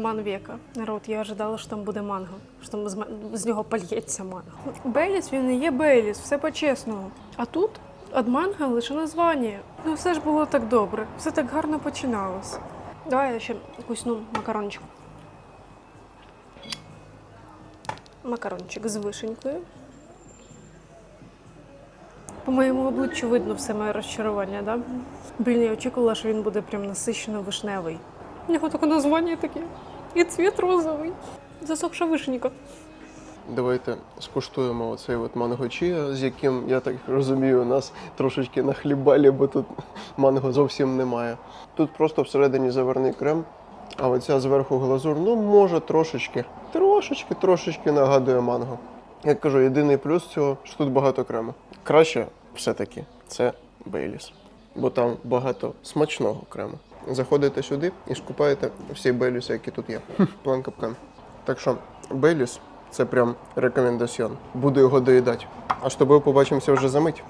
обман века. Народ, я ожидала, що там буде манго, що там з, з нього польється манго. Бейліс він не є Бейліс, все по-чесному. А тут від манго лише названня. Ну все ж було так добре, все так гарно починалось. Давай я ще якусь ну, макарончик. Макарончик з вишенькою. По моєму обличчю видно все моє розчарування, да? Блін, я очікувала, що він буде прям насичено вишневий. У нього таке названня таке. І цвіт розовий. Засохша вишенька. Давайте скуштуємо оцей от манго чія, з яким, я так розумію, нас трошечки нахлібалі, бо тут манго зовсім немає. Тут просто всередині заварний крем, а оця зверху глазур, ну може трошечки, трошечки, трошечки нагадує манго. Як кажу, єдиний плюс цього, що тут багато крему. Краще все-таки це Бейліс, бо там багато смачного крему. Заходите сюди і скупаєте всі беліси, які тут є. План капкан. Так що беліс це прям рекомендаціон. Буду його доїдати. А з тобою побачимося вже за мить.